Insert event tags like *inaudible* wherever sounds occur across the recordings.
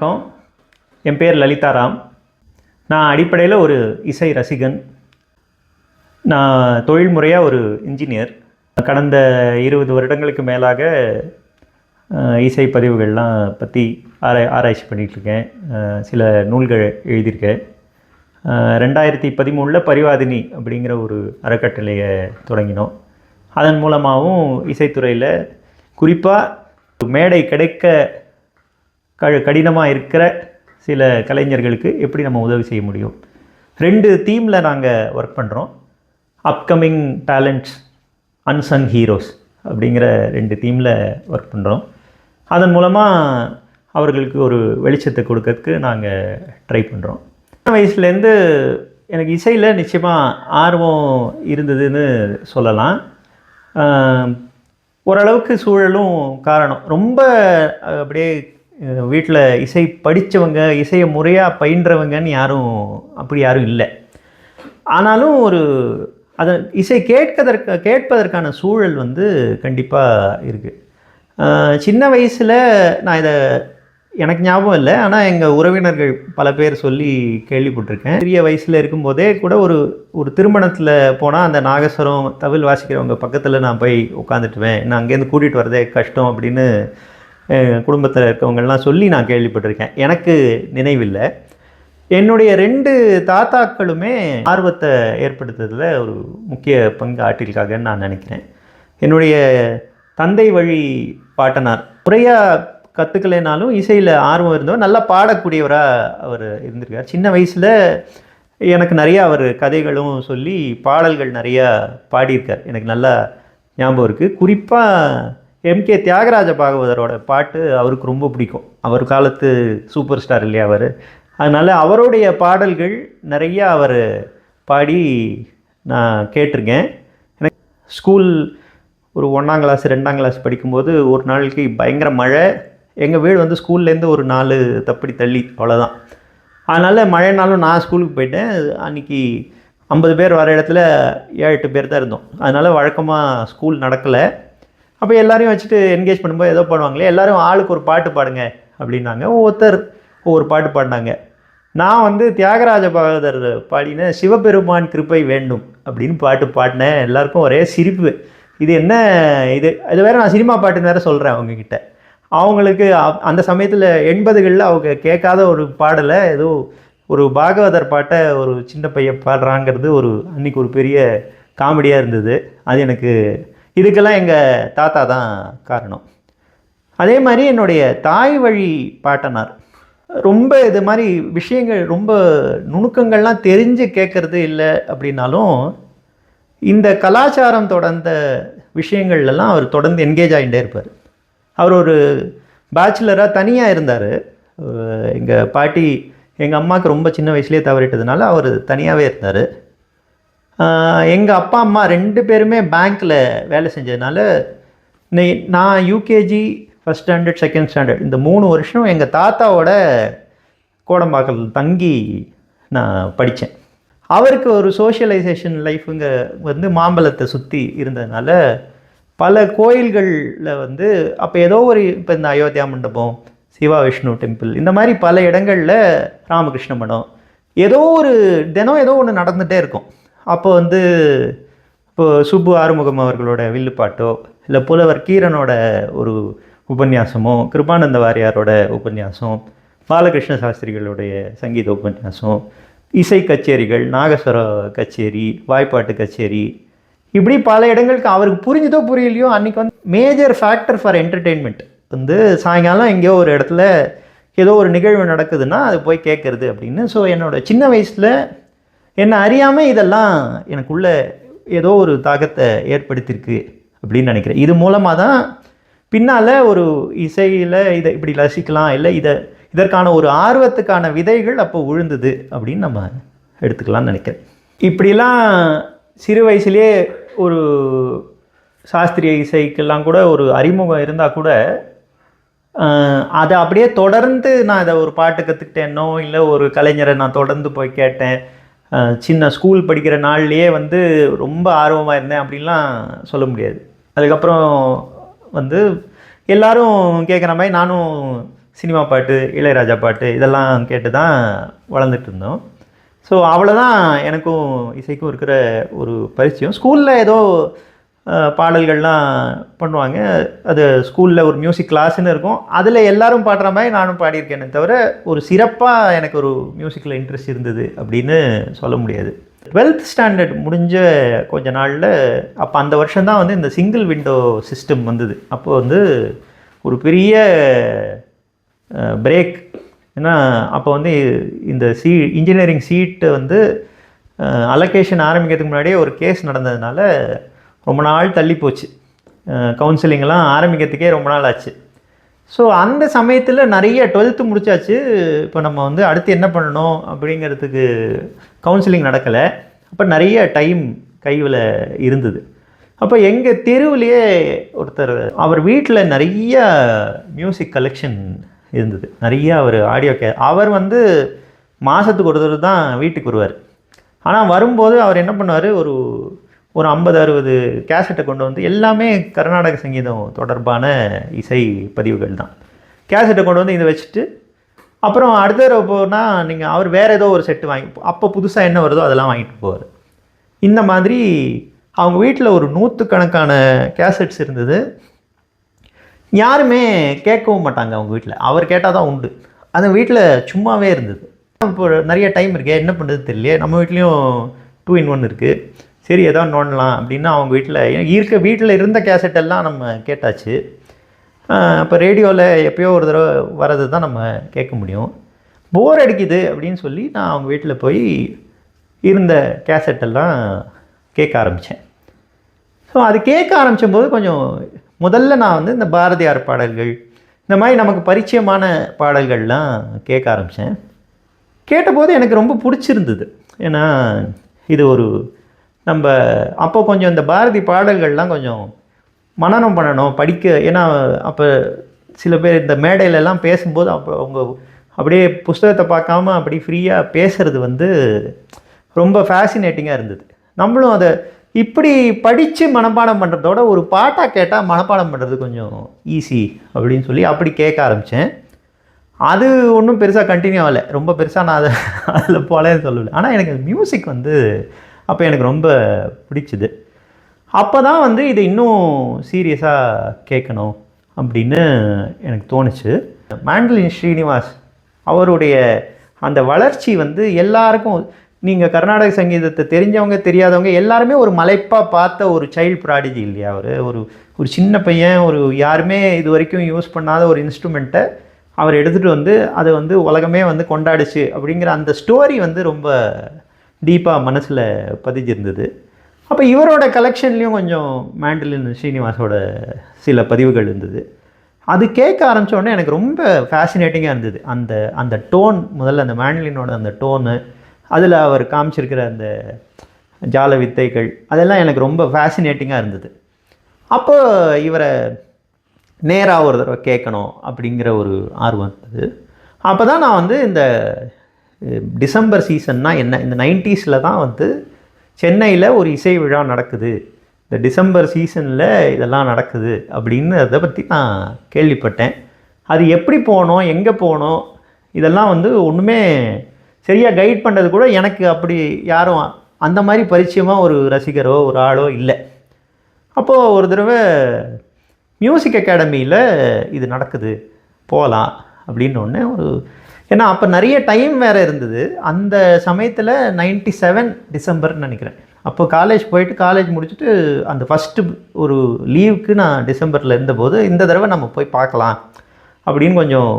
வணக்கம். என் பேர் லலிதாராம். நான் அடிப்படையில் ஒரு இசை ரசிகன். நான் தொழில்முறையாக ஒரு இன்ஜினியர் கடந்த இருபது வருடங்களுக்கு மேலாக இசை பதிவுகள்லாம் பற்றி ஆரா ஆராய்ச்சி பண்ணிகிட்ருக்கேன் சில நூல்கள் எழுதியிருக்கேன். ரெண்டாயிரத்தி பதிமூணில் பரிவாதினி அப்படிங்கிற ஒரு அறக்கட்டளையை தொடங்கினோம். அதன் மூலமாகவும் இசைத்துறையில் குறிப்பாக மேடை கிடைக்க க கடினமாக இருக்கிற சில கலைஞர்களுக்கு எப்படி நம்ம உதவி செய்ய முடியும்? ரெண்டு தீமில் நாங்கள் ஒர்க் பண்ணுறோம் அப்கமிங் டேலண்ட்ஸ் அன்சங் ஹீரோஸ் அப்படிங்கிற ரெண்டு தீமில் ஒர்க் பண்ணுறோம் அதன் மூலமாக அவர்களுக்கு ஒரு வெளிச்சத்தை கொடுக்கறதுக்கு நாங்கள் ட்ரை பண்ணுறோம் சின்ன வயசுலேருந்து எனக்கு இசையில் நிச்சயமாக ஆர்வம் இருந்ததுன்னு சொல்லலாம். ஓரளவுக்கு சூழலும் காரணம். ரொம்ப அப்படியே வீட்டில் இசை படித்தவங்க இசையை முறையாக பயின்றவங்கன்னு யாரும் அப்படி யாரும் இல்லை. ஆனாலும் ஒரு அதை இசை கேட்கதற்கு கேட்பதற்கான சூழல் வந்து கண்டிப்பாக இருக்குது சின்ன வயசில் நான் இதை எனக்கு ஞாபகம் இல்லை. ஆனால் எங்கள் உறவினர்கள் பல பேர் சொல்லி கேள்விப்பட்டிருக்கேன். பெரிய வயசில் இருக்கும்போதே கூட ஒரு ஒரு திருமணத்தில் போனால் அந்த நாகஸ்வரம் தவில் வாசிக்கிறவங்க பக்கத்தில் நான் போய் உட்காந்துட்டுவேன் நான் அங்கேருந்து கூட்டிகிட்டு வரதே கஷ்டம் அப்படின்னு குடும்பத்தில் இருக்கவங்கெல்லாம் சொல்லி நான் கேள்விப்பட்டிருக்கேன். எனக்கு நினைவில்லை. என்னுடைய ரெண்டு தாத்தாக்களுமே ஆர்வத்தை ஏற்படுத்துறதுல ஒரு முக்கிய பங்கு ஆற்றிருக்காங்கன்னு நான் நினைக்கிறேன். என்னுடைய தந்தை வழி பாட்டனார் முறையாக கற்றுக்கலைனாலும் இசையில் ஆர்வம் இருந்தவர் நல்லா பாடக்கூடியவராக அவர் இருந்திருக்கார். சின்ன வயசில் எனக்கு நிறையா அவர் கதைகளும் சொல்லி பாடல்கள் நிறையா பாடியிருக்கார். எனக்கு நல்லா ஞாபகம் இருக்குது குறிப்பாக எம் கே தியாகராஜ பாகவதரோட பாட்டு அவருக்கு ரொம்ப பிடிக்கும். அவர் காலத்து சூப்பர் ஸ்டார் இல்லையா அவர்? அதனால் அவருடைய பாடல்கள் நிறையா அவர் பாடி நான் கேட்டிருக்கேன். எனக்கு ஸ்கூல் ஒரு ஒன்றாம் கிளாஸ் ரெண்டாம் கிளாஸ் படிக்கும்போது ஒரு நாளைக்கு பயங்கர மழை. எங்கள் வீடு வந்து ஸ்கூல்லேருந்து ஒரு நாலு தப்படி தள்ளி அவ்வளோதான் அதனால் மழைனாலும் நான் ஸ்கூலுக்கு போயிட்டேன். அன்றைக்கி ஐம்பது பேர் வர இடத்துல ஏழு எட்டு பேர் தான் இருந்தோம். அதனால் வழக்கமாக ஸ்கூல் நடக்கலை. அப்போ எல்லாரையும் வச்சுட்டு என்கேஜ் பண்ணும்போது ஏதோ பண்ணுவாங்களே எல்லாரும் ஆளுக்கு ஒரு பாட்டு பாடுங்க அப்படின்னாங்க. ஒவ்வொருத்தர் ஒவ்வொரு பாட்டு பாடினாங்க. நான் வந்து தியாகராஜ பகவதர் பாடின சிவபெருமான் கிருப்பை வேண்டும் அப்படின்னு பாட்டு பாடினேன். எல்லாருக்கும் ஒரே சிரிப்பு. இது என்ன இது? இது வேறு நான் சினிமா பாட்டுன்னு வேறு சொல்கிறேன் அவங்கக்கிட்ட அவங்களுக்கு அந்த சமயத்தில் எண்பதுகளில் அவங்க கேட்காத ஒரு பாடலை ஏதோ ஒரு பாகவதர் பாட்டை ஒரு சின்ன பையன் பாடுறாங்கிறது ஒரு அன்றைக்கி ஒரு பெரிய காமெடியாக இருந்தது. அது எனக்கு இதுக்கெல்லாம் எங்கள் தாத்தா தான் காரணம். அதே மாதிரி என்னுடைய தாய் வழி பாட்டனார். ரொம்ப இது மாதிரி விஷயங்கள் ரொம்ப நுணுக்கங்கள்லாம் தெரிஞ்சு கேட்குறது இல்லை அப்படின்னாலும் இந்த கலாச்சாரம் தொடர்ந்த விஷயங்கள்லாம் அவர் தொடர்ந்து என்கேஜ் ஆகிட்டே இருப்பார். அவர் ஒரு பேச்சுலராக தனியாக இருந்தார். எங்கள் பாட்டி எங்கள் அம்மாவுக்கு ரொம்ப சின்ன வயசுலேயே தவறிட்டதுனால அவர் தனியாகவே இருந்தார். எங்கள் அப்பா அம்மா ரெண்டு பேருமே பேங்க்கில் வேலை செஞ்சதுனால நெ- நான் UKG first standard second standard இந்த மூணு வருஷம் எங்கள் தாத்தாவோட கோடம்பாக்கல் தங்கி நான் படித்தேன் அவருக்கு ஒரு சோஷியலைசேஷன் லைஃபுங்க வந்து மாம்பழத்தை சுற்றி இருந்ததுனால பல கோயில்களில் வந்து அப்போ ஏதோ ஒரு இப்போ இந்த அயோத்தியா மண்டபம் சிவா விஷ்ணு டெம்பிள் இந்த மாதிரி பல இடங்களில் ராமகிருஷ்ண மடம் ஏதோ ஒரு தினம் ஏதோ ஒன்று நடந்துகிட்டே இருக்கும். அப்போ வந்து இப்போ சுப்பு ஆறுமுகம் அவர்களோட வில்லுப்பாட்டோ இல்லை புலவர் கீரனோட ஒரு உபன்யாசமோ கிருபானந்த வாரியாரோட உபன்யாசம் பாலகிருஷ்ண சாஸ்திரிகளுடைய சங்கீத உபன்யாசம் இசை கச்சேரிகள் நாகஸ்வர கச்சேரி வாய்ப்பாட்டு கச்சேரி இப்படி பல இடங்களுக்கு அவருக்கு புரிஞ்சுதோ புரியலையோ அன்றைக்கி வந்து மேஜர் ஃபேக்டர் ஃபார் என்டர்டெயின்மெண்ட் வந்து சாயங்காலம் எங்கேயோ ஒரு இடத்துல ஏதோ ஒரு நிகழ்வு நடக்குதுன்னா அது போய் கேட்குறது அப்படின்னு. ஸோ என்னோட சின்ன வயசில் என்னை அறியாமல் இதெல்லாம் எனக்குள்ள ஏதோ ஒரு தாக்கத்தை ஏற்படுத்தியிருக்கு அப்படின்னு நினைக்கிறேன். இது மூலமாக தான் பின்னால் ஒரு இசையில் இதை இப்படி ரசிக்கலாம் இல்லை இதை இதற்கான ஒரு ஆர்வத்துக்கான விதைகள் அப்போ விழுந்தது அப்படின்னு நம்ம எடுத்துக்கலாம்னு நினைக்கிறேன். இப்படிலாம் சிறு வயசுலேயே ஒரு சாஸ்திரிய இசைக்கெல்லாம் கூட ஒரு அறிமுகம் இருந்தால் கூட அதை அப்படியே தொடர்ந்து நான் இதை ஒரு பாட்டு கற்றுக்கிட்டேனோ இல்லை ஒரு கலைஞரை நான் தொடர்ந்து போய் கேட்டேன் சின்ன ஸ்கூல் படிக்கிற நாள்லேயே வந்து ரொம்ப ஆர்வமாக இருந்தேன் அப்படின்லாம் சொல்ல முடியாது. அதுக்கப்புறம் வந்து எல்லோரும் கேட்குற மாதிரி நானும் சினிமா பாட்டு இளையராஜா பாட்டு இதெல்லாம் கேட்டு தான் வளர்ந்துட்டு இருந்தோம். ஸோ அவ்வளோதான் எனக்கும் இசைக்கும் இருக்கிற ஒரு பரிச்சயம். ஸ்கூலில் ஏதோ பாடல்கள்லாம் பண்ணுவாங்க. அது ஸ்கூலில் ஒரு மியூசிக் கிளாஸ்ன்னு இருக்கும். அதில் எல்லாரும் பாடுற மாதிரி நானும் பாடியிருக்கேனே தவிர ஒரு சிறப்பாக எனக்கு ஒரு மியூசிக்கில் இன்ட்ரெஸ்ட் இருந்தது அப்படின்னு சொல்ல முடியாது. டுவெல்த் ஸ்டாண்டர்ட் முடிஞ்ச கொஞ்ச நாளில் அப்போ அந்த வருஷம்தான் வந்து இந்த சிங்கிள் விண்டோ சிஸ்டம் வந்தது. அப்போ வந்து ஒரு பெரிய பிரேக் ஏன்னா அப்போ வந்து இந்த சீ இன்ஜினியரிங் சீட்டு வந்து அலோகேஷன் ஆரம்பிக்கிறதுக்கு முன்னாடியே ஒரு கேஸ் நடந்ததுனால ரொம்ப நாள் தள்ளி போச்சு கவுன்சிலிங்லாம் ஆரம்பிக்கிறதுக்கே ரொம்ப நாள் ஆச்சு. ஸோ அந்த சமயத்தில் நிறைய டுவெல்த்து முடிச்சாச்சு. இப்போ நம்ம வந்து அடுத்து என்ன பண்ணணும் அப்படிங்கிறதுக்கு கவுன்சிலிங் நடக்கலை. அப்போ நிறைய டைம் கையில் இருந்தது. அப்போ எங்கள் தெருவுலையே ஒருத்தர் அவர் வீட்டில் நிறைய மியூசிக் கலெக்ஷன் இருந்தது. நிறைய அவர் ஆடியோ கே அவர் வந்து மாதத்துக்கு ஒரு தடவை தான் வீட்டுக்கு வருவார். ஆனால் வரும்போது அவர் என்ன பண்ணுவார்? ஒரு ஒரு ஐம்பது அறுபது கேசட்டை கொண்டு வந்து எல்லாமே கர்நாடக சங்கீதம் தொடர்பான இசை பதிவுகள் தான். கேசட்டை கொண்டு வந்து இதை வச்சுட்டு அப்புறம் அடுத்த தடவை போனால் நீங்கள் அவர் வேறு ஏதோ ஒரு செட்டு வாங்கி அப்போ புதுசாக என்ன வருதோ அதெல்லாம் வாங்கிட்டு போவார். இந்த மாதிரி அவங்க வீட்டில் ஒரு நூற்றுக்கணக்கான கேசட்ஸ் இருந்தது. யாருமே கேட்கவும் மாட்டாங்க அவங்க வீட்டில் அவர் கேட்டால் தான் உண்டு. அந்த வீட்டில் சும்மாவே இருந்தது. இப்போ நிறைய டைம் இருக்கே என்ன பண்ணுறது தெரியலையே. நம்ம வீட்லேயும் டூ இன் ஒன் இருக்குது சரி ஏதோ நோண்டலாம் அப்படின்னா அவங்க வீட்டில் இருக்க வீட்டில் இருந்த கேசட் எல்லாம் நம்ம கேட்டாச்சு. அப்போ ரேடியோவில் எப்பயோ ஒரு தடவை வரது தான் நம்ம கேட்க முடியும். போர் அடிக்குது அப்படின்னு சொல்லி நான் அவங்க வீட்டில் போய் இருந்த கேசட் எல்லாம் கேட்க ஆரம்பித்தேன் ஸோ அது கேட்க ஆரம்பித்தபோது கொஞ்சம் முதல்ல நான் வந்து இந்த பாரதியார் பாடல்கள் இந்த மாதிரி நமக்கு பரிச்சயமான பாடல்கள்லாம் கேட்க ஆரம்பித்தேன் கேட்டபோது எனக்கு ரொம்ப பிடிச்சிருந்தது. ஏன்னா இது ஒரு நம்ம அப்போ கொஞ்சம் இந்த பாரதி பாடல்கள்லாம் கொஞ்சம் மனனம் பண்ணணும் படிக்க ஏன்னா அப்போ சில பேர் இந்த மேடையிலலாம் பேசும்போது அப்போ அவங்க அப்படியே புஸ்தகத்தை பார்க்காம அப்படி ஃப்ரீயாக பேசுறது வந்து ரொம்ப ஃபேசினேட்டிங்காக இருந்தது. நம்மளும் அதை இப்படி படித்து மனப்பாடம் பண்ணுறதோட ஒரு பாட்டாக கேட்டால் மனப்பாடம் பண்ணுறது கொஞ்சம் ஈஸி அப்படின்னு சொல்லி அப்படி கேட்க ஆரம்பித்தேன் அது ஒன்றும் பெருசாக கண்டினியூ ஆகலை. ரொம்ப பெருசாக நான் அதை *laughs* அதில் போலேன்னு சொல்லலை. ஆனால் எனக்கு மியூசிக் வந்து அப்போ எனக்கு ரொம்ப பிடிச்சிது. அப்போ தான் வந்து இதை இன்னும் சீரியஸாக கேட்கணும் அப்படின்னு எனக்கு தோணுச்சு. மாண்டலின் ஸ்ரீனிவாஸ் அவருடைய அந்த வளர்ச்சி வந்து எல்லாருக்கும் நீங்கள் கர்நாடக சங்கீதத்தை தெரிஞ்சவங்க தெரியாதவங்க எல்லாருமே ஒரு மலைப்பாக பார்த்த ஒரு சைல்டு ப்ராடிஜி இல்லையா அவர்? ஒரு ஒரு சின்ன பையன் ஒரு யாருமே இது வரைக்கும் யூஸ் பண்ணாத ஒரு இன்ஸ்ட்ருமெண்ட்டை அவர் எடுத்துகிட்டு வந்து அதை வந்து உலகமே வந்து கொண்டாடுச்சு அப்படிங்கிற அந்த ஸ்டோரி வந்து ரொம்ப டீப்பாக மனசில் பதிஞ்சிருந்தது. அப்போ இவரோட கலெக்ஷன்லேயும் கொஞ்சம் மேண்டலின் ஸ்ரீனிவாஸோட சில பதிவுகள் இருந்தது. அது கேட்க ஆரம்பித்தோடனே எனக்கு ரொம்ப ஃபேசினேட்டிங்காக இருந்தது. அந்த அந்த டோன் முதல்ல அந்த மேண்டலினோட அந்த டோனு அதில் அவர் காமிச்சிருக்கிற அந்த ஜால வித்தைகள் அதெல்லாம் எனக்கு ரொம்ப ஃபேசினேட்டிங்காக இருந்தது. அப்போ இவரை நேராக ஒரு தடவை கேட்கணும் அப்படிங்கிற ஒரு ஆர்வம் இருந்தது. அப்போ தான் நான் வந்து இந்த டிசம்பர் சீசன்னா என்ன? இந்த நைன்ட்டீஸில் தான் வந்து சென்னையில் ஒரு இசை விழா நடக்குது. இந்த டிசம்பர் சீசனில் இதெல்லாம் நடக்குது அப்படின்னு அதை பற்றி நான் கேள்விப்பட்டேன். அது எப்படி போகணும் எங்கே போகணும் இதெல்லாம் வந்து ஒன்றுமே சரியாக கைட் பண்ணுறது கூட எனக்கு அப்படி யாரும் அந்த மாதிரி பரிச்சயமாக ஒரு ரசிகரோ ஒரு ஆளோ இல்லை. அப்போது ஒரு தடவை மியூசிக் அகாடமியில் இது நடக்குது. போகலாம் அப்படின்னு ஒன்று ஒரு ஏன்னா அப்போ நிறைய டைம் வேறு இருந்தது. அந்த சமயத்தில் நைன்டி செவன் டிசம்பர்னு நினைக்கிறேன். அப்போ காலேஜ் போயிட்டு காலேஜ் முடிச்சுட்டு அந்த ஃபஸ்ட்டு ஒரு லீவுக்கு நான் டிசம்பரில் இருந்தபோது இந்த தடவை நம்ம போய் பார்க்கலாம் அப்படின்னு கொஞ்சம்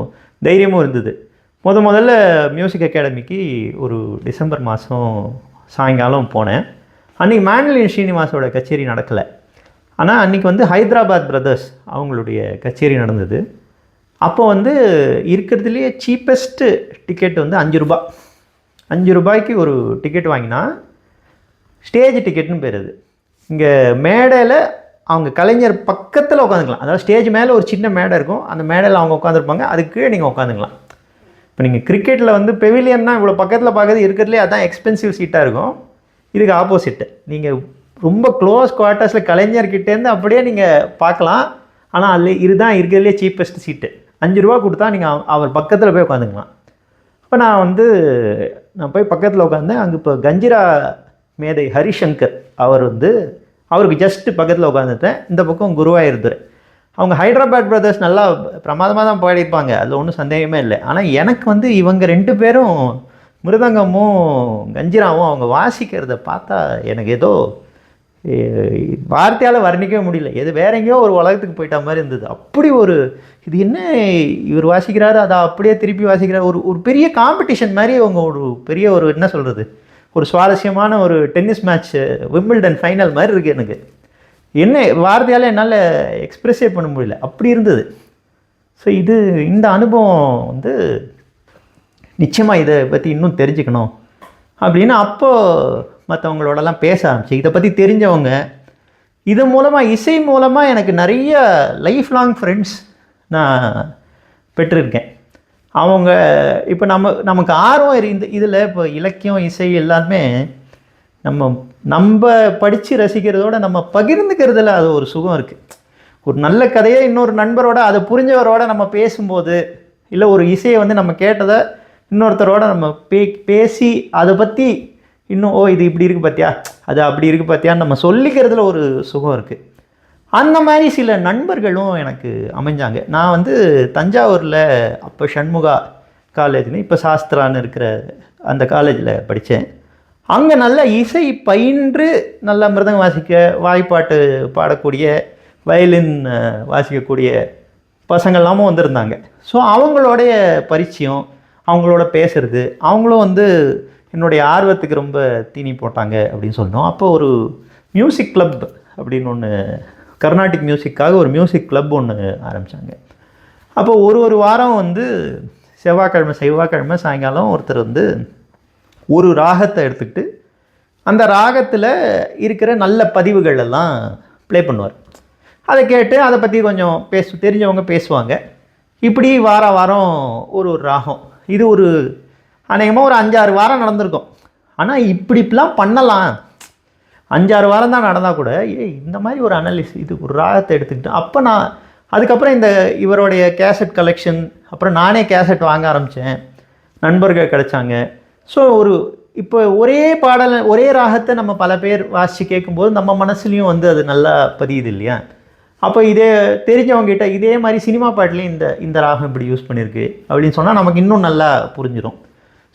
தைரியமும் இருந்தது. முத முதல்ல மியூசிக் அகாடமிக்கு ஒரு டிசம்பர் மாதம் சாயங்காலம் போனேன். அன்றைக்கி மேண்டலின் ஸ்ரீனிவாசோட கச்சேரி நடக்கலை. ஆனால் அன்றைக்கி வந்து ஹைதராபாத் பிரதர்ஸ் அவங்களுடைய கச்சேரி நடந்தது. அப்போ வந்து இருக்கிறதுலையே சீப்பஸ்ட்டு டிக்கெட் வந்து அஞ்சு ரூபா. அஞ்சு ரூபாய்க்கு ஒரு டிக்கெட் வாங்கினா ஸ்டேஜ் டிக்கெட்னு பேர் அது. இங்கே மேடையில் அவங்க கலைஞர் பக்கத்தில் உட்காந்துக்கலாம். அதாவது ஸ்டேஜ் மேலே ஒரு சின்ன மேடை இருக்கும். அந்த மேடையில் அவங்க உட்காந்துருப்பாங்க. அதுக்கு கீழே நீங்கள் உட்காந்துக்கலாம். இப்போ நீங்கள் கிரிக்கெட்டில் வந்து பெவிலியன்னா இவ்வளோ பக்கத்தில் பார்க்கறது. இருக்கிறதுலே அதான் எக்ஸ்பென்சிவ் சீட்டாக இருக்கும். இதுக்கு ஆப்போசிட்டு நீங்கள் ரொம்ப க்ளோஸ் குவார்ட்டர்ஸில் கலைஞர்கிட்டேருந்து அப்படியே நீங்கள் பார்க்கலாம். ஆனால் அதில் இதுதான் இருக்கிறதுலே சீப்பஸ்ட் சீட்டு அஞ்சு ரூபா கொடுத்தா நீங்கள் அவர் பக்கத்தில் போய் உட்காந்துக்கலாம் இப்போ நான் வந்து நான் போய் பக்கத்தில் உட்காந்தேன் அங்கே இப்போ கஞ்சிரா மேதை ஹரிசங்கர் அவர் வந்து அவருக்கு ஜஸ்ட்டு பக்கத்தில் உட்காந்துட்டேன் இந்த பக்கம் குருவாயூர்துறை அவங்க ஹைதராபாத் பிரதர்ஸ் நல்லா பிரமாதமாக தான் பாடியிருப்பாங்க. அதில் ஒன்றும் சந்தேகமே இல்லை. ஆனால் எனக்கு வந்து இவங்க ரெண்டு பேரும் மிருதங்கமும் கஞ்சிராவும் அவங்க வாசிக்கிறத பார்த்தா எனக்கு ஏதோ வார்த்தையால் வர்ணிக்கவே முடியல. எது வேற எங்கேயோ ஒரு உலகத்துக்கு போயிட்ட மாதிரி இருந்தது. அப்படி ஒரு இது என்ன இவர் வாசிக்கிறாரு? அதை அப்படியே திருப்பி வாசிக்கிறார். ஒரு ஒரு பெரிய காம்படிஷன் மாதிரி அவங்க ஒரு பெரிய ஒரு என்ன சொல்கிறது ஒரு சுவாரஸ்யமான ஒரு டென்னிஸ் மேட்ச் விம்பிள்டன் ஃபைனல் மாதிரி இருக்குது எனக்கு. என்ன வார்த்தையால் என்னால் எக்ஸ்ப்ரெஸ்ஸே பண்ண முடியல. அப்படி இருந்தது. ஸோ இது இந்த அனுபவம் வந்து நிச்சயமாக இதை பற்றி இன்னும் தெரிஞ்சுக்கணும். அப்படின்னு அப்போது மற்றவங்களோடலாம் பேச ஆரம்பிச்சு. இதை பற்றி தெரிஞ்சவங்க இது மூலமாக இசை மூலமாக எனக்கு நிறைய லைஃப் லாங் ஃப்ரெண்ட்ஸ் நான் பெற்றிருக்கேன். அவங்க இப்போ நம்ம நமக்கு ஆர்வம் இந்த இதில் இப்போ இலக்கியம் இசை எல்லாமே நம்ம நம்ம படித்து ரசிக்கிறதோட நம்ம பகிர்ந்துக்கிறதுல அது ஒரு சுகம் இருக்குது ஒரு நல்ல கதையை இன்னொரு நண்பரோட அதை புரிஞ்சவரோட நம்ம பேசும்போது இல்லை ஒரு இசையை வந்து நம்ம கேட்டதை இன்னொருத்தரோட நம்ம பே பேசி அதை பற்றி இன்னும் ஓ இது இப்படி இருக்குது பார்த்தியா அது அப்படி இருக்குது பார்த்தியான்னு நம்ம சொல்லிக்கிறதுல ஒரு சுகம் இருக்குது அந்த மாதிரி சில நண்பர்களும் எனக்கு அமைஞ்சாங்க. நான் வந்து தஞ்சாவூரில் அப்போ சண்முகா காலேஜ்னு இப்போ சாஸ்திரான்னு இருக்கிற அந்த காலேஜில் படித்தேன் அங்கே நல்ல இசை பயின்று நல்ல மிருதங்கம் வாசிக்க வாய்ப்பாட்டு பாடக்கூடிய வயலின் வாசிக்கக்கூடிய பசங்கள்லாமும் வந்திருந்தாங்க. ஸோ அவங்களுடைய பரிச்சயம் அவங்களோட பேசுறது அவங்களும் வந்து என்னுடைய ஆர்வத்துக்கு ரொம்ப தீனி போட்டாங்க அப்படின்னு சொல்லணும். அப்போ ஒரு மியூசிக் கிளப் அப்படின்னு ஒன்று கர்நாடிக் மியூசிக்காக ஒரு மியூசிக் கிளப் ஒன்று ஆரம்பித்தாங்க அப்போ ஒரு ஒரு வாரம் வந்து செவ்வாய்க்கிழமை செவ்வாய்க்கிழமை சாயங்காலம் ஒருத்தர் வந்து ஒரு ராகத்தை எடுத்துக்கிட்டு அந்த ராகத்தில் இருக்கிற நல்ல பதிவுகள் எல்லாம் ப்ளே பண்ணுவார். அதை கேட்டு அதை பற்றி கொஞ்சம் பேசு தெரிஞ்சவங்க பேசுவாங்க. இப்படி வார வாரம் ஒரு ஒரு ராகம் இது ஒரு அநேகமாக ஒரு அஞ்சாறு வாரம் நடந்திருக்கும். ஆனால் இப்படி இப்படிலாம் பண்ணலாம். அஞ்சாறு வாரம் தான் நடந்தால் கூட ஏய் இந்த மாதிரி ஒரு அனலிஸ் இது ஒரு ராகத்தை எடுத்துக்கிட்டு அப்போ நான் அதுக்கப்புறம் இந்த இவருடைய கேசட் கலெக்ஷன் அப்புறம் நானே கேசட் வாங்க ஆரம்பித்தேன் நண்பர்கள் கிடைச்சாங்க. ஸோ ஒரு இப்போ ஒரே பாடலை ஒரே ராகத்தை நம்ம பல பேர் வாசித்து கேட்கும்போது நம்ம மனசுலையும் வந்து அது நல்லா பதியுது இல்லையா? அப்போ இதே தெரிஞ்சவங்ககிட்ட இதே மாதிரி சினிமா பாட்டிலையும் இந்த இந்த ராகம் இப்படி யூஸ் பண்ணியிருக்கு அப்படின்னு சொன்னால் நமக்கு இன்னும் நல்லா புரிஞ்சிடும்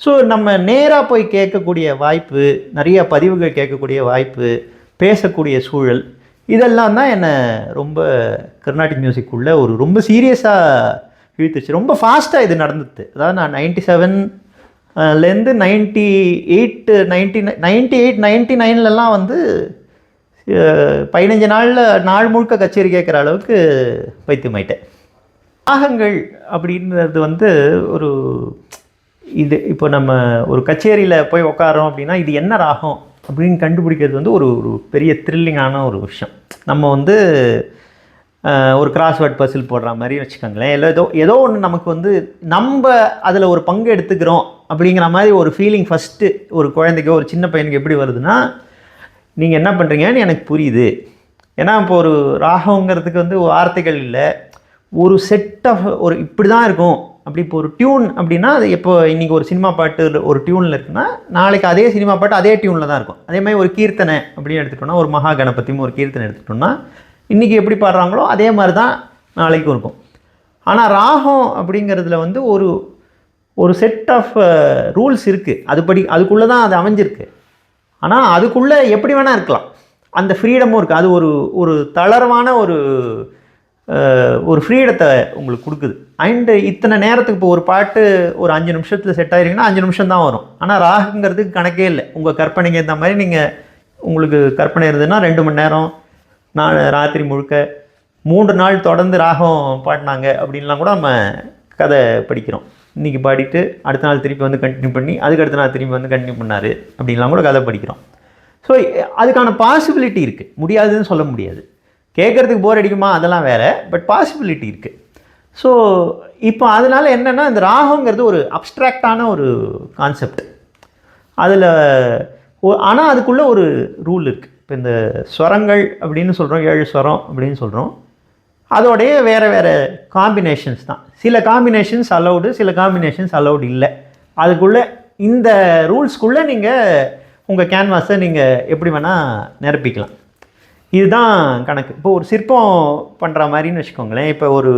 ஸோ நம்ம நேராக போய் கேட்கக்கூடிய வாய்ப்பு நிறைய பதிவுகள் கேட்கக்கூடிய வாய்ப்பு பேசக்கூடிய சூழல் இதெல்லாம் தான் என்னை ரொம்ப கர்நாடிக் மியூசிக் உள்ள ஒரு ரொம்ப சீரியஸாக இழுத்துச்சு ரொம்ப ஃபாஸ்ட்டாக இது நடந்தது. அதாவது நான் ninety செவன்லேருந்து ninety eight ninety ninety eight ninety நைன்லலாம் வந்து பதினஞ்சு நாளில் நாள் முழுக்க கச்சேரி கேட்குற அளவுக்கு பைத்தியமாயிட்டேன். ராகங்கள் அப்படின்றது வந்து ஒரு இது இப்போ நம்ம ஒரு கச்சேரியில் போய் உட்காரோம் அப்படின்னா இது என்ன ராகம் அப்படின்னு கண்டுபிடிக்கிறது வந்து ஒரு ஒரு பெரிய த்ரில்லிங்கான ஒரு விஷயம். நம்ம வந்து ஒரு கிராஸ்வேர்ட் பசில் போடுற மாதிரி வச்சுக்கோங்களேன். இல்லை ஏதோ ஏதோ ஒன்று நமக்கு வந்து நம்ம அதில் ஒரு பங்கு எடுத்துக்கிறோம் அப்படிங்கிற மாதிரி ஒரு ஃபீலிங் ஃபஸ்ட்டு ஒரு குழந்தைக்கோ ஒரு சின்ன பையனுக்கு எப்படி வருதுன்னா நீங்கள் என்ன பண்ணுறீங்கன்னு எனக்கு புரியுது. ஏன்னா இப்போ ஒரு ராகங்கிறதுக்கு வந்து வார்த்தைகள் இல்லை. ஒரு செட் ஆஃப் ஒரு இப்படி தான் இருக்கும். அப்படி இப்போ ஒரு டியூன் அப்படின்னா அது இப்போ இன்றைக்கி ஒரு சினிமா பாட்டு ஒரு டியூனில் இருக்குன்னா நாளைக்கு அதே சினிமா பாட்டு அதே டியூனில் தான் இருக்கும். அதே மாதிரி ஒரு கீர்த்தனை அப்படின்னு எடுத்துட்டோம்னா ஒரு மகா கணபதியும் ஒரு கீர்த்தனை எடுத்துட்டோம்னா இன்றைக்கி எப்படி பாடுறாங்களோ அதே மாதிரி தான் நாளைக்கும் இருக்கும். ஆனால் ராகம் அப்படிங்கிறதுல வந்து ஒரு ஒரு செட் ஆஃப் ரூல்ஸ் இருக்குது அதுபடி அதுக்குள்ளே தான் அது அமைஞ்சிருக்கு. ஆனால் அதுக்குள்ளே எப்படி வேணால் இருக்கலாம். அந்த ஃப்ரீடமும் இருக்குது அது ஒரு ஒரு தளர்வான ஒரு ஒரு ஃப்ரீடத்தை உங்களுக்கு கொடுக்குது. அண்டு இத்தனை நேரத்துக்கு இப்போ ஒரு பாட்டு ஒரு அஞ்சு நிமிஷத்தில் செட் ஆகிருங்கன்னா அஞ்சு நிமிஷம் தான் வரும். ஆனால் ராகுங்கிறதுக்கு கணக்கே இல்லை. உங்கள் கற்பனைக்கு ஏற்ற மாதிரி நீங்கள் உங்களுக்கு கற்பனை இருந்ததுன்னா ரெண்டு மணி நேரம் நான் ராத்திரி முழுக்க மூன்று நாள் தொடர்ந்து ராகம் பாடினாங்க அப்படின்லாம் கூட நம்ம கதை படிக்கிறோம். இன்றைக்கி பாடிட்டு அடுத்த நாள் திருப்பி வந்து கண்டினியூ பண்ணி அதுக்கு அடுத்த நாள் திருப்பி வந்து கண்டினியூ பண்ணார் அப்படின்லாம் கூட கதை படிக்கிறோம். ஸோ அதுக்கான பாசிபிலிட்டி இருக்குது முடியாதுன்னு சொல்ல முடியாது. கேட்குறதுக்கு போர் அடிக்குமா? அதெல்லாம் வேறு. பட் பாசிபிலிட்டி இருக்குது ஸோ இப்போ அதனால் என்னென்னா இந்த ராகங்கிறது ஒரு அப்ட்ராக்டான ஒரு கான்செப்ட் அதில் ஆனால் அதுக்குள்ளே ஒரு ரூல் இருக்குது இப்போ இந்த ஸ்வரங்கள் அப்படின்னு சொல்கிறோம் ஏழு ஸ்வரம் அப்படின்னு சொல்கிறோம் அதோடைய வேறு வேறு காம்பினேஷன்ஸ் தான். சில காம்பினேஷன்ஸ் அலௌடு சில காம்பினேஷன்ஸ் அலௌடு இல்லை. அதுக்குள்ளே இந்த ரூல்ஸ்க்குள்ளே நீங்கள் உங்கள் கேன்வாஸை நீங்கள் எப்படி வேணால் நிரப்பிக்கலாம். இதுதான் கணக்கு. இப்போ ஒரு சிற்பம் பண்ணுற மாதிரின்னு வச்சுக்கோங்களேன். இப்போ ஒரு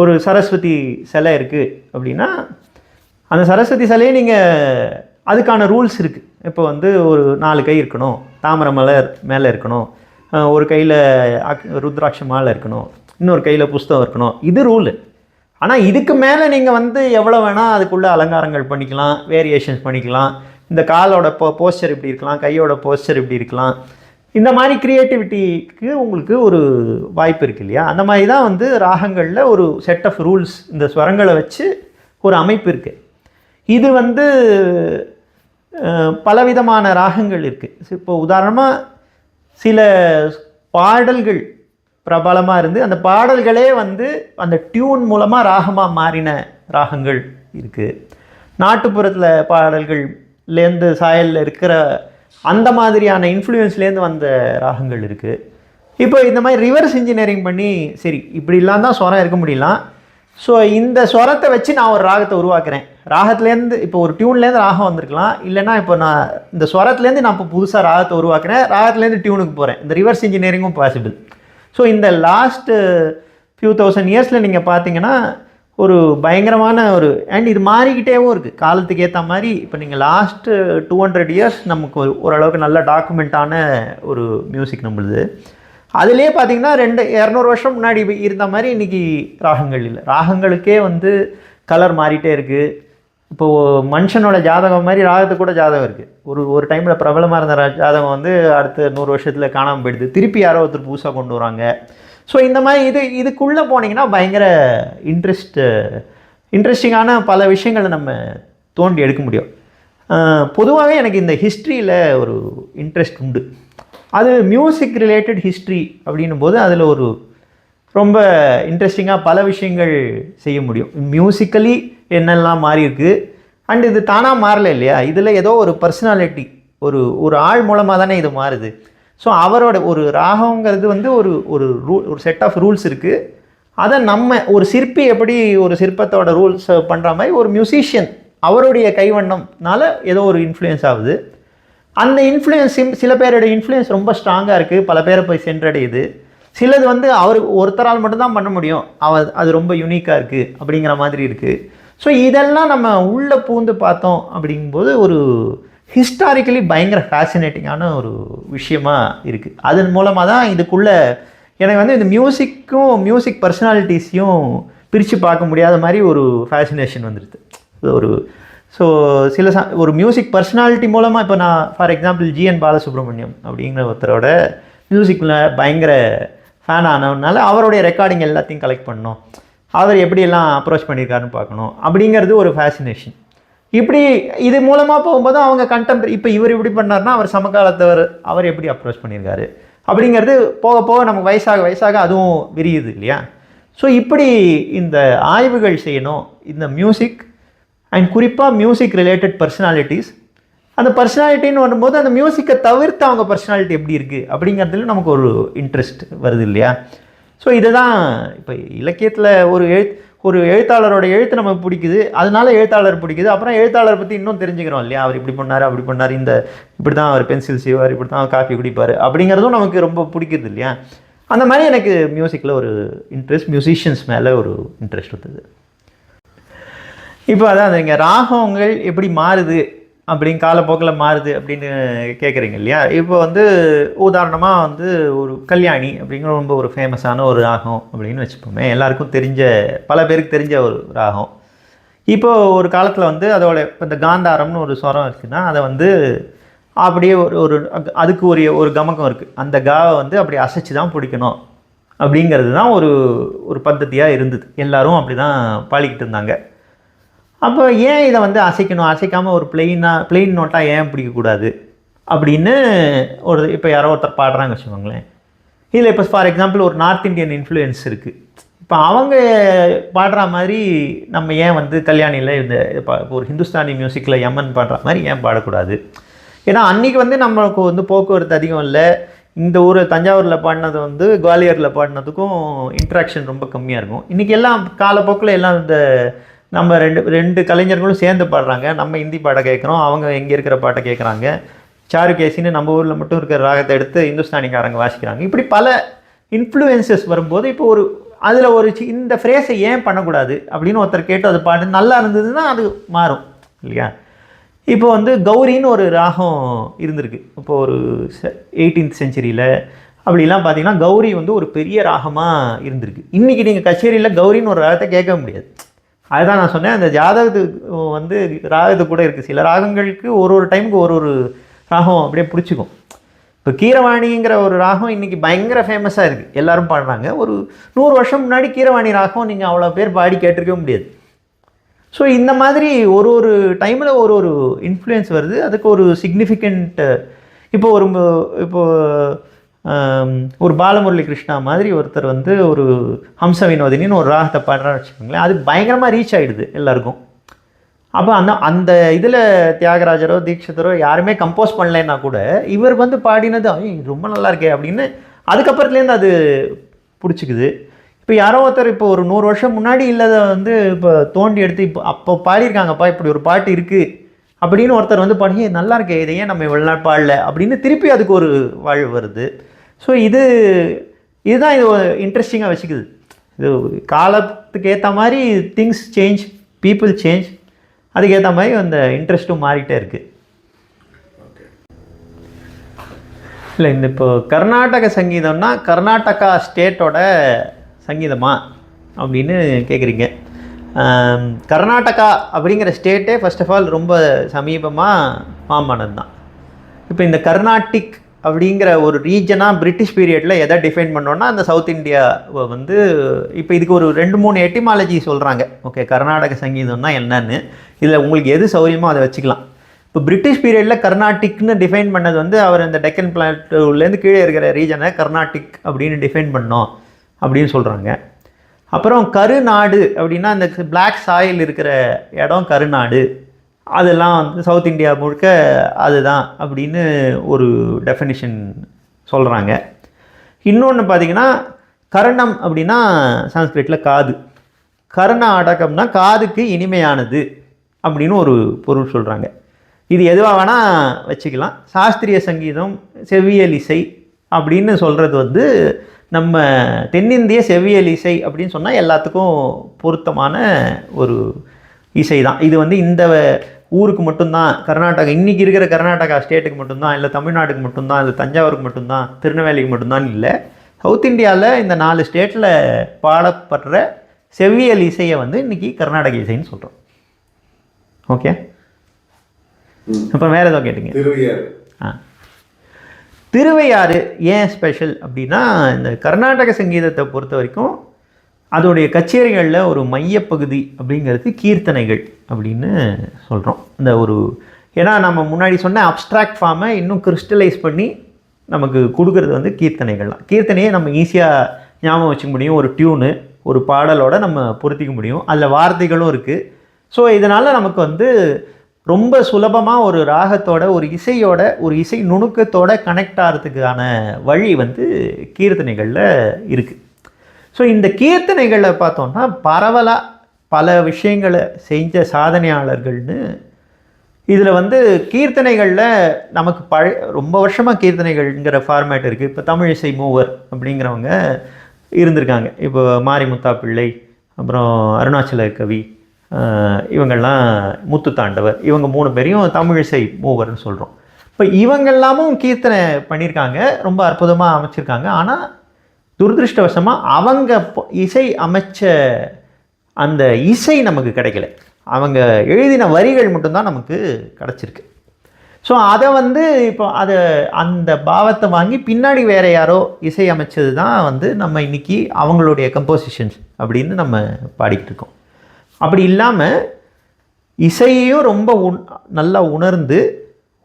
ஒரு சரஸ்வதி சிலை இருக்குது அப்படின்னா அந்த சரஸ்வதி சிலையை நீங்கள் அதுக்கான ரூல்ஸ் இருக்குது இப்போ வந்து ஒரு நாலு கை இருக்கணும். தாமரை மலர் மேலே இருக்கணும். ஒரு கையில் ருத்ராட்ச மாலை இருக்கணும். இன்னொரு கையில் புஸ்தகம் இருக்கணும். இது ரூலு ஆனால் இதுக்கு மேலே நீங்கள் வந்து எவ்வளோ வேணால் அதுக்குள்ளே அலங்காரங்கள் பண்ணிக்கலாம் வேரியேஷன்ஸ் பண்ணிக்கலாம். இந்த காலோட போ போஸ்டர் இப்படி இருக்கலாம் கையோட போஸ்டர் இப்படி இருக்கலாம். இந்த மாதிரி க்ரியேட்டிவிட்டிக்கு உங்களுக்கு ஒரு வாய்ப்பு இருக்கு இல்லையா? அந்த மாதிரி தான் வந்து ராகங்களில் ஒரு செட் ஆஃப் ரூல்ஸ் இந்த ஸ்வரங்களை வச்சு ஒரு அமைப்பு இருக்குது இது வந்து பலவிதமான ராகங்கள் இருக்குது இப்போ உதாரணமாக சில பாடல்கள் பிரபலமாக இருந்து அந்த பாடல்களே வந்து அந்த டியூன் மூலமாக ராகமாக மாறின ராகங்கள் இருக்குது நாட்டுப்புறத்தில் பாடல்கள்லேருந்து சாயலில் இருக்கிற அந்த மாதிரியான இன்ஃப்ளூயன்ஸ்லேருந்து வந்த ராகங்கள் இருக்குது இப்போ இந்த மாதிரி ரிவர்ஸ் இன்ஜினியரிங் பண்ணி சரி இப்படிலாம் தான் ஸ்வரம் இருக்க முடியலாம். ஸோ இந்த ஸ்வரத்தை வச்சு நான் ஒரு ராகத்தை உருவாக்குறேன். ராகத்துலேருந்து இப்போ ஒரு டியூன்லேருந்து ராகம் வந்திருக்கலாம். இல்லைன்னா இப்போ நான் இந்த ஸ்வரத்துலேருந்து நான் இப்போ புதுசாக ராகத்தை உருவாக்குறேன். ராகத்துலேருந்து டியூனுக்கு போகிறேன் இந்த ரிவர்ஸ் இன்ஜினியரிங்கும் பாசிபிள் ஸோ இந்த லாஸ்ட்டு ஃபியூ தௌசண்ட் இயர்ஸில் நீங்கள் பார்த்தீங்கன்னா ஒரு பயங்கரமான ஒரு அண்ட் இது மாறிக்கிட்டேவும் இருக்குது காலத்துக்கு ஏற்ற மாதிரி இப்போ நீங்கள் லாஸ்ட்டு டூ ஹண்ட்ரட் இயர்ஸ் நமக்கு ஒரு ஓரளவுக்கு நல்ல டாக்குமெண்ட்டான ஒரு மியூசிக் நம்மளுது. அதுலேயே பார்த்தீங்கன்னா ரெண்டு இரநூறு வருஷம் முன்னாடி இருந்த மாதிரி இன்றைக்கி ராகங்கள் இல்லை. ராகங்களுக்கே வந்து கலர் மாறிட்டே இருக்குது இப்போது மனுஷனோட ஜாதகம் மாதிரி ராகத்துக்கு கூட ஜாதகம் இருக்குது ஒரு ஒரு டைமில் பிரபலமாக இருந்த ஜாதகம் வந்து அடுத்த நூறு வருஷத்தில் காணாமல் போயிடுது. திருப்பி யாரோ ஒருத்தர் புதுசாக கொண்டு வராங்க. ஸோ இந்த மாதிரி இது இதுக்குள்ளே போனீங்கன்னா பயங்கர இன்ட்ரெஸ்ட்டு இன்ட்ரெஸ்டிங்கான பல விஷயங்களை நம்ம தோண்டி எடுக்க முடியும். பொதுவாகவே எனக்கு இந்த ஹிஸ்ட்ரியில் ஒரு இன்ட்ரெஸ்ட் உண்டு. அது மியூசிக் ரிலேட்டட் ஹிஸ்ட்ரி அப்படின்னும் போது அதில் ஒரு ரொம்ப இன்ட்ரெஸ்டிங்காக பல விஷயங்கள் செய்ய முடியும். மியூசிக்கலி என்னெல்லாம் மாறி இருக்குது அண்ட் இது தானாக மாறல இல்லையா? இதில் ஏதோ ஒரு பர்சனாலிட்டி ஒரு ஒரு ஆள் மூலமாக தானே இது மாறுது. ஸோ அவரோட ஒரு ராகங்கிறது வந்து ஒரு ஒரு ரூ ஒரு செட் ஆஃப் ரூல்ஸ் இருக்குது அதை நம்ம ஒரு சிற்பி எப்படி ஒரு சிற்பத்தோட ரூல்ஸ் பண்ணுற மாதிரி ஒரு மியூசிஷியன் அவருடைய கைவண்ணம்னால ஏதோ ஒரு இன்ஃப்ளூயன்ஸ் ஆகுது. அந்த இன்ஃப்ளூயன்ஸ் சில பேரோட இன்ஃப்ளூயன்ஸ் ரொம்ப ஸ்ட்ராங்காக இருக்குது பல பேரை போய் சென்றடையுது. சிலது வந்து அவர் ஒருத்தரால் மட்டும்தான் பண்ண முடியும். அவர் அது ரொம்ப யூனிக்காக இருக்குது அப்படிங்கிற மாதிரி இருக்குது ஸோ இதெல்லாம் நம்ம உள்ளே பூந்து பார்த்தோம் அப்படிங்கும்போது ஒரு ஹிஸ்டாரிக்கலி பயங்கர ஃபேசினேட்டிங்கான ஒரு விஷயமா இருக்குது அதன் மூலமாக தான் இதுக்குள்ளே எனக்கு வந்து இந்த மியூசிக்கும் மியூசிக் பர்சனாலிட்டிஸையும் பிரித்து பார்க்க முடியாத மாதிரி ஒரு ஃபேசினேஷன் வந்துடுது ஒரு ஸோ சில ச ஒரு மியூசிக் பர்சனாலிட்டி மூலமாக இப்போ நான் ஃபார் எக்ஸாம்பிள் ஜிஎன் பாலசுப்ரமணியம் அப்படிங்கிற ஒருத்தரோட மியூசிக்கில் பயங்கர ஃபேன் ஆனவனால அவருடைய ரெக்கார்டிங் எல்லாத்தையும் கலெக்ட் பண்ணோம். அவர் எப்படியெல்லாம் அப்ரோச் பண்ணியிருக்காருன்னு பார்க்கணும். அப்படிங்கிறது ஒரு ஃபேசினேஷன் இப்படி இது மூலமாக போகும்போது அவங்க கண்டெம்பரரி இப்போ இவர் இப்படி பண்ணார்னா அவர் சமகாலத்தவர் அவர் எப்படி அப்ரோச் பண்ணியிருக்காரு? அப்படிங்கிறது போக போக நமக்கு வயசாக வயசாக அதுவும் விரியுது இல்லையா? ஸோ இப்படி இந்த ஆய்வுகள் செய்யணும். இந்த மியூசிக் அண்ட் குறிப்பாக மியூசிக் ரிலேட்டட் பர்சனாலிட்டிஸ் அந்த பர்சனாலிட்டின்னு வரும்போது அந்த மியூசிக்கை தவிர்த்து அவங்க பர்சனாலிட்டி எப்படி இருக்குது அப்படிங்கிறதுல நமக்கு ஒரு இன்ட்ரெஸ்ட் வருது இல்லையா? ஸோ இதுதான் இப்போ இலக்கியத்தில் ஒரு எழுத் ஒரு எழுத்தாளரோட எழுத்து நமக்கு பிடிக்குது. அதனால எழுத்தாளர் பிடிக்குது. அப்புறம் எழுத்தாளர் பற்றி இன்னும் தெரிஞ்சுக்கிறோம் இல்லையா? அவர் இப்படி பண்ணார் அப்படி பண்ணார். இந்த இப்படி தான் அவர் பென்சில் செய்வார் இப்படி தான் காஃபி குடிப்பார் அப்படிங்கிறதும் நமக்கு ரொம்ப பிடிக்குது இல்லையா? அந்த மாதிரி எனக்கு மியூசிக்கில் ஒரு இன்ட்ரெஸ்ட் மியூசிஷியன்ஸ் மேலே ஒரு இன்ட்ரெஸ்ட் வந்தது. இப்போ அதான் நீங்கள் ராகங்கள் எப்படி மாறுது அப்படின்னு காலப்போக்கில் மாறுது அப்படின்னு கேட்குறீங்க இல்லையா? இப்போ வந்து உதாரணமாக வந்து ஒரு கல்யாணி அப்படிங்கிற ரொம்ப ஒரு ஃபேமஸான ஒரு ராகம் அப்படின்னு வச்சுப்போமே எல்லாருக்கும் தெரிஞ்ச பல பேருக்கு தெரிஞ்ச ஒரு ராகம். இப்போது ஒரு காலத்தில் வந்து அதோட இப்போ இந்த காந்தாரம்னு ஒரு ஸ்வரம் இருக்குதுன்னா அதை வந்து அப்படியே ஒரு ஒரு அக்- அதுக்கு ஒரு ஒரு கமகம் இருக்குது அந்த காவை வந்து அப்படி அசைச்சு தான் பிடிக்கணும் அப்படிங்கிறது தான் ஒரு ஒரு பద్ధதியாக இருந்தது. எல்லாரும் அப்படி தான் பாடிக்கிட்டு இருந்தாங்க. அப்போ ஏன் இதை வந்து அசைக்கணும்? அசைக்காமல் ஒரு பிளெயினாக பிளெயின் நோட்டாக ஏன் பிடிக்கக்கூடாது? அப்படின்னு ஒரு இப்போ யாரோ ஒருத்தர் பாடுறாங்க வச்சுக்கோங்களேன். இதில் இப்போ ஃபார் எக்ஸாம்பிள் ஒரு நார்த் இந்தியன் இன்ஃப்ளூயன்ஸ் இருக்குது இப்போ அவங்க பாடுற மாதிரி நம்ம ஏன் வந்து கல்யாணியில் இந்த இப்போ ஒரு ஹிந்துஸ்தானி மியூசிக்கில் எம்என் பாடுற மாதிரி ஏன் பாடக்கூடாது? ஏன்னா அன்றைக்கி வந்து நம்மளுக்கு வந்து போக்குவரத்து அதிகம் இல்லை. இந்த ஊர் தஞ்சாவூரில் பாடினது வந்து குவாலியரில் பாடினதுக்கும் இன்ட்ராக்ஷன் ரொம்ப கம்மியாக இருக்கும். இன்றைக்கி எல்லாம் காலப்போக்கில் எல்லாம் இந்த நம்ம ரெண்டு ரெண்டு கலைஞர்களும் சேர்ந்து பாடுறாங்க. நம்ம ஹிந்தி பாட்டை கேட்குறோம். அவங்க எங்கே இருக்கிற பாட்டை கேட்குறாங்க. சாருகேசின்னு நம்ம ஊரில் மட்டும் இருக்கிற ராகத்தை எடுத்து இந்துஸ்தானிக்காரங்க வாசிக்கிறாங்க. இப்படி பல இன்ஃப்ளூயன்சஸ் வரும்போது இப்போ ஒரு அதில் ஒரு சி- இந்த ஃப்ரேஸை ஏன் பண்ணக்கூடாது அப்படின்னு ஒருத்தர் கேட்டு அது பாட்டு நல்லா இருந்ததுன்னா அது மாறும் இல்லையா? இப்போ வந்து கௌரின்னு ஒரு ராகம் இருந்திருக்கு. இப்போ ஒரு எயிட்டீன்த் செஞ்சுரியில் அப்படிலாம் பார்த்தீங்கன்னா கௌரி வந்து ஒரு பெரிய ராகமாக இருந்திருக்கு. இன்றைக்கி நீங்கள் கச்சேரியில் கௌரின்னு ஒரு ராகத்தை கேட்க முடியாது. அதுதான் நான் சொன்னேன். அந்த ஜாதகத்துக்கு வந்து ராகத்து கூட இருக்குது சில ராகங்களுக்கு ஒரு ஒரு டைமுக்கு ஒரு ஒரு ராகம் அப்படியே பிடிச்சிக்கும். இப்போ கீரவாணிங்கிற ஒரு ராகம் இன்றைக்கி பயங்கர ஃபேமஸாக இருக்குது எல்லோரும் பாடுறாங்க. ஒரு நூறு வருஷம் முன்னாடி கீரவாணி ராகம் நீங்கள் அவ்வளோ பேர் பாடி கேட்டிருக்கவே முடியாது. ஸோ இந்த மாதிரி ஒரு ஒரு டைமில் ஒரு ஒரு இன்ஃப்ளூயன்ஸ் வருது. அதுக்கு ஒரு சிக்னிஃபிகண்ட் இப்போ ஒரு இப்போது இப்போ ஒரு பாலமுரளி கிருஷ்ணா மாதிரி ஒருத்தர் வந்து ஒரு ஹம்ச வினோதினின்னு ஒரு ராகத்தை பாடுறான்னு வச்சுக்கோங்களேன். அது பயங்கரமாக ரீச் ஆகிடுது எல்லாருக்கும். அப்போ அந்த அந்த இதில் தியாகராஜரோ தீட்சிதரோ யாருமே கம்போஸ் பண்ணலைன்னா கூட இவர் வந்து பாடினது ரொம்ப நல்லா இருக்கே அப்படின்னு அதுக்கப்புறத்துலேருந்து அது பிடிச்சிக்குது. இப்போ யாரோ ஒருத்தர் இப்போ ஒரு நூறு வருஷம் முன்னாடி இல்லாத வந்து இப்போ தோண்டி எடுத்து இப்போ அப்போ பாடியிருக்காங்கப்பா இப்படி ஒரு பாட்டு இருக்குது அப்படின்னு ஒருத்தர் வந்து பாடி நல்லா இருக்கே இதையே நம்ம இவ்வளோ நாள் பாடல? அப்படின்னு திருப்பி அதுக்கு ஒரு வாழ்வு வருது. ஸோ இது இதுதான் இது இன்ட்ரெஸ்டிங்காக வச்சுக்குது. இது காலத்துக்கு ஏற்ற மாதிரி திங்ஸ் சேஞ்ச் பீப்புள் சேஞ்ச் அதுக்கேற்ற மாதிரி அந்த இன்ட்ரெஸ்ட்டும் மாறிட்டே இருக்குது இல்லை இந்த இப்போ கர்நாடக சங்கீதம்னா கர்நாடகா ஸ்டேட்டோட சங்கீதமா அப்படின்னு கேட்குறீங்க கர்நாடகா அப்படிங்கிற ஸ்டேட்டே ஃபர்ஸ்ட் ஆஃப் ஆல் ரொம்ப சமீபமாக மாமானது தான் இப்போ இந்த கர்நாட்டிக் அப்படிங்கிற ஒரு ரீஜனாக பிரிட்டிஷ் பீரியடில் எதை டிஃபைன் பண்ணோன்னா அந்த சவுத் இந்தியாவை வந்து இப்போ இதுக்கு ஒரு ரெண்டு மூணு எட்டிமாலஜி சொல்கிறாங்க ஓகே கர்நாடக சங்கீதம்னா என்னன்னு. இதில் உங்களுக்கு எது சௌரியமோ அதை வச்சுக்கலாம். இப்போ பிரிட்டிஷ் பீரியடில் கர்நாட்டிக்னு டிஃபைன் பண்ணது வந்து அவர் இந்த டெக்கன் பிளான்லேருந்து கீழே இருக்கிற ரீஜனை கர்நாட்டிக் அப்படின்னு டிஃபைன் பண்ணோம் அப்படின்னு சொல்கிறாங்க அப்புறம் கருநாடு அப்படின்னா அந்த பிளாக் சாயில் இருக்கிற இடம் கருநாடு. அதெல்லாம் வந்து சவுத் இந்தியா முழுக்க அதுதான் அப்படின்னு ஒரு டெஃபினிஷன் சொல்கிறாங்க இன்னொன்று பார்த்தீங்கன்னா கரணம் அப்படின்னா சான்ஸ்கிரிட்டில் காது. கர்நாடகம்னா காதுக்கு இனிமையானது அப்படின்னு ஒரு பொருள் சொல்கிறாங்க இது எதுவாக வேணால் வச்சுக்கலாம். சாஸ்திரிய சங்கீதம் செவ்வியல் இசை அப்படின்னு சொல்கிறது வந்து நம்ம தென்னிந்திய செவ்வியல் இசை அப்படின்னு சொன்னால் எல்லாத்துக்கும் பொருத்தமான ஒரு இசை தான் இது வந்து இந்த ஊருக்கு மட்டும்தான் கர்நாடகா இன்றைக்கி இருக்கிற கர்நாடகா ஸ்டேட்டுக்கு மட்டும்தான் இல்லை தமிழ்நாட்டுக்கு மட்டும்தான் இல்லை தஞ்சாவூருக்கு மட்டும்தான் திருநெல்வேலிக்கு மட்டும்தான் இல்லை. சவுத் இந்தியாவில் இந்த நாலு ஸ்டேட்டில் பாடப்படுற செவ்வியல் இசையை வந்து இன்றைக்கி கர்நாடக இசைன்னு சொல்கிறோம் ஓகே? அப்புறம் வேறு ஏதோ கேட்டிங்க. திருவையாறு. ஆ. திருவையாறு ஏன் ஸ்பெஷல் அப்படின்னா இந்த கர்நாடக சங்கீதத்தை பொறுத்த வரைக்கும் அதோடைய கச்சேரிகளில் ஒரு மையப்பகுதி அப்படிங்கிறது கீர்த்தனைகள் அப்படின்னு சொல்கிறோம் இந்த ஒரு ஏன்னா நம்ம முன்னாடி சொன்ன அப்ஸ்ட்ராக்ட் ஃபார்மை இன்னும் கிறிஸ்டலைஸ் பண்ணி நமக்கு கொடுக்குறது வந்து கீர்த்தனைகள் தான். கீர்த்தனையை நம்ம ஈஸியாக ஞாபகம் வச்சுக்க முடியும். ஒரு டியூனு ஒரு பாடலோட நம்ம பொருத்திக்க முடியும். அதில் வார்த்தைகளும் இருக்குது ஸோ இதனால் நமக்கு வந்து ரொம்ப சுலபமாக ஒரு ராகத்தோட ஒரு இசையோட ஒரு இசை நுணுக்கத்தோட கனெக்ட் ஆகிறதுக்கான வழி வந்து கீர்த்தனைகளில் இருக்குது ஸோ இந்த கீர்த்தனைகளை பார்த்தோம்னா பரவலாக பல விஷயங்களை செஞ்ச சாதனையாளர்கள்னு இதில் வந்து கீர்த்தனைகளில் நமக்கு பழைய ரொம்ப வருஷமாக கீர்த்தனைகள்ங்கிற ஃபார்மேட் இருக்குது இப்போ தமிழ் இசை மூவர் அப்படிங்கிறவங்க இருந்திருக்காங்க. இப்போ மாரிமுத்தா பிள்ளை அப்புறம் அருணாச்சல கவி இவங்கள்லாம் முத்து தாண்டவர் இவங்க மூணு பேரையும் தமிழிசை மூவர்னு சொல்கிறோம் இப்போ இவங்கெல்லாமும் கீர்த்தனை பண்ணியிருக்காங்க. ரொம்ப அற்புதமாக அமைச்சிருக்காங்க. ஆனால் துரதிருஷ்டவசமாக அவங்க இசை அமைச்ச அந்த இசை நமக்கு கிடைக்கல. அவங்க எழுதின வரிகள் மட்டும்தான் நமக்கு கிடச்சிருக்கு. ஸோ அதை வந்து இப்போ அதை அந்த பாவத்தை வாங்கி பின்னாடி வேறு யாரோ இசை அமைச்சது தான் வந்து நம்ம இன்னைக்கு அவங்களுடைய கம்போசிஷன்ஸ் அப்படின்னு நம்ம பாடிக்கிட்டு இருக்கோம். அப்படி இல்லாமல் இசையையும் ரொம்ப உண் நல்லா உணர்ந்து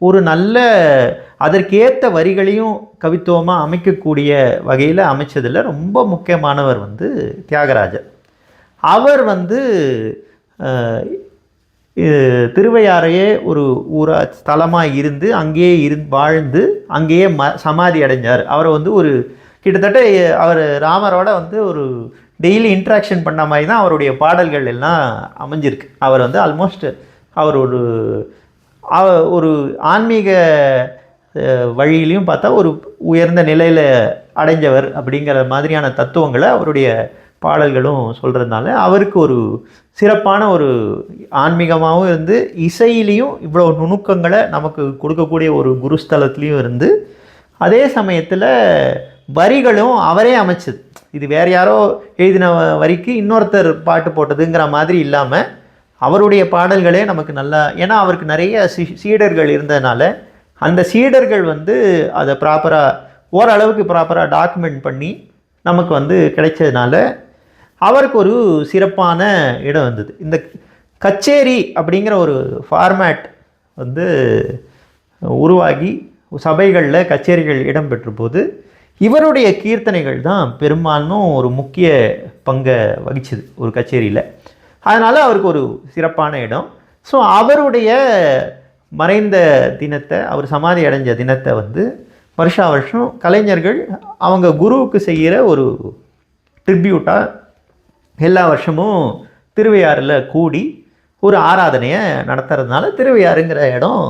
ஒரு நல்ல அதற்கேற்ற வரிகளையும் கவித்துவமாக அமைக்கக்கூடிய வகையில் அமைச்சதில் ரொம்ப முக்கியமானவர் வந்து தியாகராஜர். அவர் வந்து திருவையாறையே ஒரு ஊரா ஸ்தலமாக இருந்து அங்கேயே இரு வாழ்ந்து அங்கேயே ம சமாதி அடைஞ்சார். அவரை வந்து ஒரு கிட்டத்தட்ட அவர் ராமரோட வந்து ஒரு டெய்லி இன்ட்ராக்ஷன் பண்ண மாதிரி தான் அவருடைய பாடல்கள் எல்லாம் அமைஞ்சிருக்கு. அவர் வந்து ஆல்மோஸ்ட் அவர் ஒரு ஒரு ஆன்மீக வழியிலையும் பார்த்தா ஒரு உயர்ந்த நிலையில் அடைஞ்சவர் அப்படிங்கிற மாதிரியான தத்துவங்களை அவருடைய பாடல்களும் சொல்கிறதுனால அவருக்கு ஒரு சிறப்பான ஒரு ஆன்மீகமாகவும் இருந்து இசையிலையும் இவ்வளோ நுணுக்கங்களை நமக்கு கொடுக்கக்கூடிய ஒரு குருஸ்தலத்துலேயும் இருந்து அதே சமயத்தில் வரிகளும் அவரே அமைச்சது. இது வேறு யாரோ எழுதின வரிக்கு இன்னொருத்தர் பாட்டு போட்டதுங்கிற மாதிரி இல்லாமல் அவருடைய பாடல்களே நமக்கு நல்லா ஏன்னா அவருக்கு நிறைய சி சீடர்கள் இருந்ததுனால அந்த சீடர்கள் வந்து அதை ப்ராப்பராக ஓரளவுக்கு ப்ராப்பராக டாக்குமெண்ட் பண்ணி நமக்கு வந்து கிடைச்சதுனால அவருக்கு ஒரு சிறப்பான இடம் வந்தது. இந்த கச்சேரி அப்படிங்கிற ஒரு ஃபார்மேட் வந்து உருவாகி சபைகளில் கச்சேரிகள் இடம்பெற்ற போது இவருடைய கீர்த்தனைகள் தான் பெரும்பாலும் ஒரு முக்கிய பங்கை வகிச்சது ஒரு கச்சேரியில். அதனால் அவருக்கு ஒரு சிறப்பான இடம். ஸோ அவருடைய மறைந்த தினத்தை அவர் சமாதி அடைஞ்ச தினத்தை வந்து வருஷா வருஷம் கலைஞர்கள் அவங்க குருவுக்கு செய்கிற ஒரு ட்ரிபியூட்டாக எல்லா வருஷமும் திருவையாறில் கூடி ஒரு ஆராதனையை நடத்துறதுனால திருவையாறுங்கிற இடம்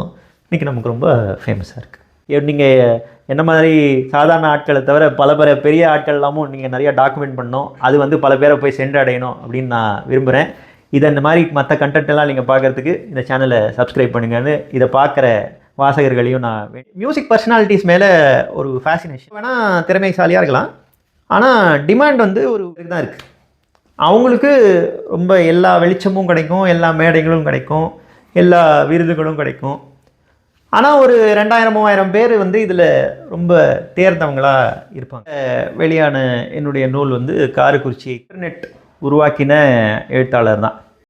இன்றைக்கி நமக்கு ரொம்ப ஃபேமஸாக இருக்குது நீங்கள் என்ன மாதிரி சாதாரண ஆட்களை தவிர பல பல பெரிய ஆட்கள் எல்லாமும் நீங்கள் நிறைய டாக்குமெண்ட் பண்ணணும். அது வந்து பல பேரை போய் சென்றடையணும் அப்படின்னு நான் விரும்புகிறேன் இதை இந்த மாதிரி மற்ற கண்டென்ட் எல்லாம் நீங்கள் பார்க்கறதுக்கு இந்த சேனலை சப்ஸ்கிரைப் பண்ணுங்கன்னு இதை பார்க்குற வாசகர்களையும் நான் மியூசிக் பர்சனாலிட்டிஸ் மேலே ஒரு ஃபேசினேஷன் வேணால் திறமைசாலியாக இருக்கலாம். ஆனால் டிமாண்ட் வந்து ஒரு இதுதான் இருக்குது அவங்களுக்கு ரொம்ப எல்லா வெளிச்சமும் கிடைக்கும் எல்லா மேடைகளும் கிடைக்கும் எல்லா விருதுகளும் கிடைக்கும். ஆனால் ஒரு ரெண்டாயிரம் மூவாயிரம் பேர் வந்து இதில் ரொம்ப தேர்ந்தவங்களாக இருப்பாங்க. வெளியான என்னுடைய நூல் வந்து காரக்குறிச்சி இன்டர்நெட் உருவாக்கின எழுத்தாளர் தான்